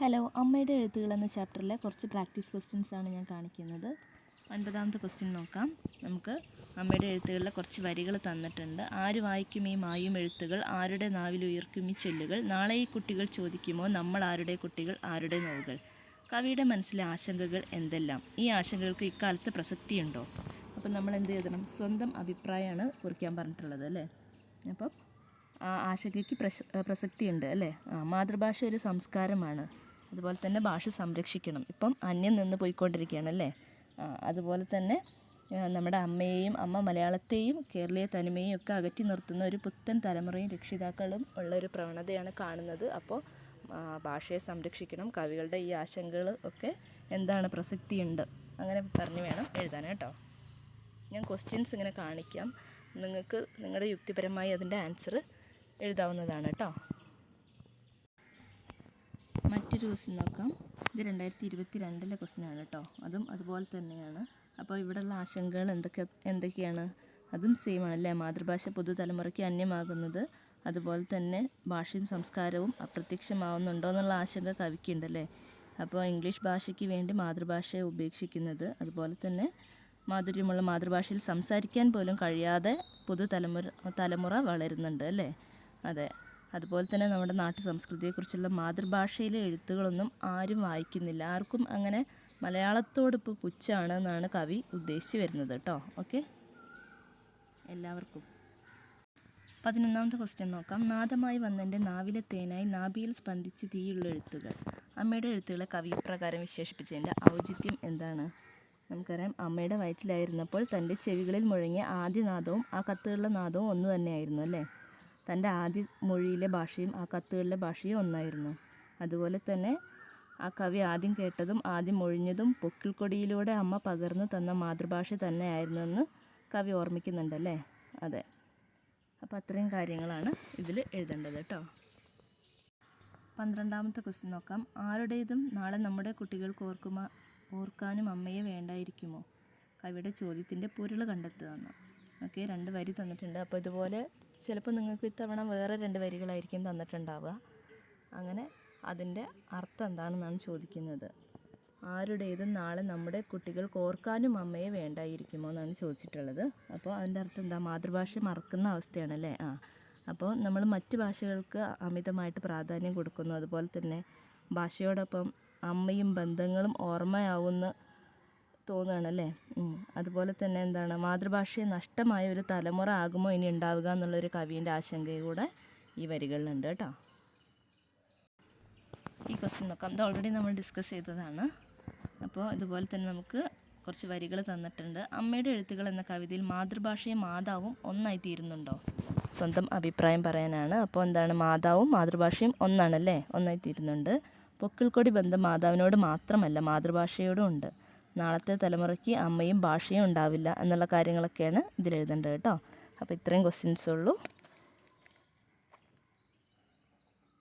Hello അമ്മയുടെ എഴുത്തുകൾ എന്ന ചാപ്റ്ററിലെ കുറച്ച് പ്രാക്ടീസ് ക്വസ്റ്റ്യൻസ് ആണ് ഞാൻ കാണിക്കുന്നത്. ഒൻപതാമത്തെ ക്വസ്റ്റ്യൻ നോക്കാം. നമുക്ക് അമ്മയുടെ എഴുത്തുകളിലെ കുറച്ച് വരികൾ തന്നിട്ടുണ്ട്. ആര് വായിക്കും ഈ മായും എഴുത്തുകൾ? ആരുടെ നാവിൽ ഉയർക്കും ഈ ചൊല്ലുകൾ? നാളെ ഈ കുട്ടികൾ ചോദിക്കുമോ? നമ്മൾ ആരുടെ കുട്ടികൾ? ആരുടെ നോവുകൾ? കവിയുടെ മനസ്സിലെ ആശങ്കകൾ എന്തെല്ലാം? ഈ ആശങ്കകൾക്ക് ഇക്കാലത്ത് പ്രസക്തിയുണ്ടോ? അപ്പം നമ്മൾ എന്ത് എഴുതണം? സ്വന്തം അഭിപ്രായമാണ് കുറിക്കാൻ പറഞ്ഞിട്ടുള്ളത് അല്ലേ? അപ്പം ആ ആശങ്കയ്ക്ക് പ്രസ പ്രസക്തിയുണ്ട് അല്ലേ? മാതൃഭാഷ ഒരു സംസ്കാരമാണ്. അതുപോലെ തന്നെ ഭാഷ സംരക്ഷിക്കണം. ഇപ്പം അന്യം നിന്ന് പോയിക്കൊണ്ടിരിക്കുകയാണ് അല്ലേ? അതുപോലെ തന്നെ നമ്മുടെ അമ്മയെയും അമ്മ മലയാളത്തെയും കേരളീയ തനിമയും ഒക്കെ അകറ്റി നിർത്തുന്ന ഒരു പുത്തൻ തലമുറയും രക്ഷിതാക്കളും ഉള്ള ഒരു പ്രവണതയാണ് കാണുന്നത്. അപ്പോൾ ഭാഷയെ സംരക്ഷിക്കണം. കവികളുടെ ഈ ആശങ്കകൾ ഒക്കെ എന്താണ് പ്രസക്തിയുണ്ട്? അങ്ങനെ പറഞ്ഞു വേണം എഴുതാൻ കേട്ടോ. ഞാൻ ക്വസ്റ്റ്യൻസ് ഇങ്ങനെ കാണിക്കാം. നിങ്ങൾക്ക് നിങ്ങളുടെ യുക്തിപരമായി അതിന്റെ ആൻസർ എഴുതാവുന്നതാണ് കേട്ടോ. മറ്റൊരു ക്വസ്റ്റ്യൻ നോക്കാം. ഇത് രണ്ടായിരത്തി ഇരുപത്തി രണ്ടിലെ ക്വസ്റ്റ്യൻ ആണ് കേട്ടോ. അതും അതുപോലെ തന്നെയാണ്. അപ്പോൾ ഇവിടെയുള്ള ആശങ്കകൾ എന്തൊക്കെ എന്തൊക്കെയാണ്? അതും സെയിം ആണല്ലേ? മാതൃഭാഷ പുതുതലമുറയ്ക്ക് അന്യമാകുന്നത്. അതുപോലെ തന്നെ ഭാഷയും സംസ്കാരവും അപ്രത്യക്ഷമാവുന്നുണ്ടോ എന്നുള്ള ആശങ്ക കവിക്കുണ്ടല്ലേ അപ്പോൾ ഇംഗ്ലീഷ് ഭാഷയ്ക്ക് വേണ്ടി മാതൃഭാഷയെ ഉപേക്ഷിക്കുന്നത് അതുപോലെ തന്നെ മാധുര്യമുള്ള മാതൃഭാഷയിൽ സംസാരിക്കാൻ പോലും കഴിയാതെ പുതുതലമുറ തലമുറ വളരുന്നുണ്ട് അല്ലേ? അതെ. അതുപോലെ തന്നെ നമ്മുടെ നാട്ടു സംസ്കൃതിയെക്കുറിച്ചുള്ള മാതൃഭാഷയിലെ എഴുത്തുകളൊന്നും ആരും വായിക്കുന്നില്ല. ആർക്കും അങ്ങനെ മലയാളത്തോട് ഇപ്പോൾ പുച്ഛാണ് എന്നാണ് കവി ഉദ്ദേശിച്ച് വരുന്നത് കേട്ടോ. ഓക്കെ? എല്ലാവർക്കും. പതിനൊന്നാമത്തെ ക്വസ്റ്റ്യൻ നോക്കാം. നാദമായി വന്നതിന്റെ നാവിലെ തേനായി നാഭിയിൽ സ്പന്ദിച്ച് തീയുള്ള എഴുത്തുകൾ. അമ്മയുടെ എഴുത്തുകളെ കവി പ്രകാരം വിശേഷിപ്പിച്ചതിന്റെ ഔചിത്യം എന്താണ്? നമുക്കറിയാം അമ്മയുടെ വയറ്റിലായിരുന്നപ്പോൾ തന്റെ ചെവികളിൽ മുഴങ്ങിയ ആദ്യ നാദവും ആ കത്തുകളുടെ നാദവും ഒന്ന് തന്നെയായിരുന്നു അല്ലേ? തന്റെ ആദ്യ മൊഴിയിലെ ഭാഷയും ആ കത്തുകളിലെ ഭാഷയും ഒന്നായിരുന്നു. അതുപോലെ തന്നെ ആ കവി ആദ്യം കേട്ടതും ആദ്യം മൊഴിഞ്ഞതും പൊക്കിൾക്കൊടിയിലൂടെ അമ്മ പകർന്നു തന്ന മാതൃഭാഷ തന്നെയായിരുന്നു എന്ന് കവി ഓർമ്മിക്കുന്നുണ്ടല്ലേ? അതെ. അപ്പോൾ അത്രയും കാര്യങ്ങളാണ് ഇതിൽ എഴുതേണ്ടത് കേട്ടോ. പന്ത്രണ്ടാമത്തെ ക്വസ്റ്റ്യൻ നോക്കാം. ആരുടേതും നാളെ നമ്മുടെ കുട്ടികൾക്ക് ഓർക്കുമ ഓർക്കാനും അമ്മയെ വേണ്ടായിരിക്കുമോ? കവിയുടെ ചോദ്യത്തിന്റെ പൊരുൾ കണ്ടെത്തുകയെന്ന് ഓക്കെ രണ്ട് വരി തന്നിട്ടുണ്ട്. അപ്പോൾ ഇതുപോലെ ചിലപ്പോൾ നിങ്ങൾക്ക് ഇത്തവണ വേറെ രണ്ട് വരികളായിരിക്കും തന്നിട്ടുണ്ടാവുക. അങ്ങനെ അതിന്റെ അർത്ഥം എന്താണെന്നാണ് ചോദിക്കുന്നത്. ആരുടേതും നാളെ നമ്മുടെ കുട്ടികൾക്ക് ഓർക്കാനും അമ്മയെ വേണ്ടായിരിക്കുമോ എന്നാണ് ചോദിച്ചിട്ടുള്ളത്. അപ്പോൾ അതിന്റെ അർത്ഥം എന്താ? മാതൃഭാഷ മറക്കുന്ന അവസ്ഥയാണല്ലേ? ആ. അപ്പോൾ നമ്മൾ മറ്റ് ഭാഷകൾക്ക് അമിതമായിട്ട് പ്രാധാന്യം കൊടുക്കുന്നു. അതുപോലെ തന്നെ ഭാഷയോടൊപ്പം അമ്മയും ബന്ധങ്ങളും ഓർമ്മയാവുന്ന തോന്നുകയാണല്ലേ? അതുപോലെ തന്നെ എന്താണ് മാതൃഭാഷയെ നഷ്ടമായ ഒരു തലമുറ ആകുമോ ഇനി ഉണ്ടാവുക എന്നുള്ളൊരു കവിന്റെ ആശങ്കയും കൂടെ ഈ വരികളിലുണ്ട് കേട്ടോ. ഈ ക്വസ്റ്റ്യൻ നോക്കാം. ഇത് ഓൾറെഡി നമ്മൾ ഡിസ്കസ് ചെയ്തതാണ്. അപ്പോൾ ഇതുപോലെ തന്നെ നമുക്ക് കുറച്ച് വരികൾ തന്നിട്ടുണ്ട്. അമ്മയുടെ എഴുത്തുകൾ എന്ന കവിതയിൽ മാതൃഭാഷയും മാതാവും ഒന്നായി തീരുന്നുണ്ടോ? സ്വന്തം അഭിപ്രായം പറയാനാണ്. അപ്പോൾ എന്താണ് മാതാവും മാതൃഭാഷയും ഒന്നാണല്ലേ? ഒന്നായി തീരുന്നുണ്ട്. പൊക്കിൾക്കൊടി ബന്ധം മാതാവിനോട് മാത്രമല്ല മാതൃഭാഷയോടും ഉണ്ട്. നാളത്തെ തലമുറയ്ക്ക് അമ്മയും ഭാഷയും ഉണ്ടാവില്ല എന്നുള്ള കാര്യങ്ങളൊക്കെയാണ് ഇതിൽ എഴുതേണ്ടത് കേട്ടോ. അപ്പോൾ ഇത്രയും ക്വസ്റ്റ്യൻസ് ഉള്ളൂ.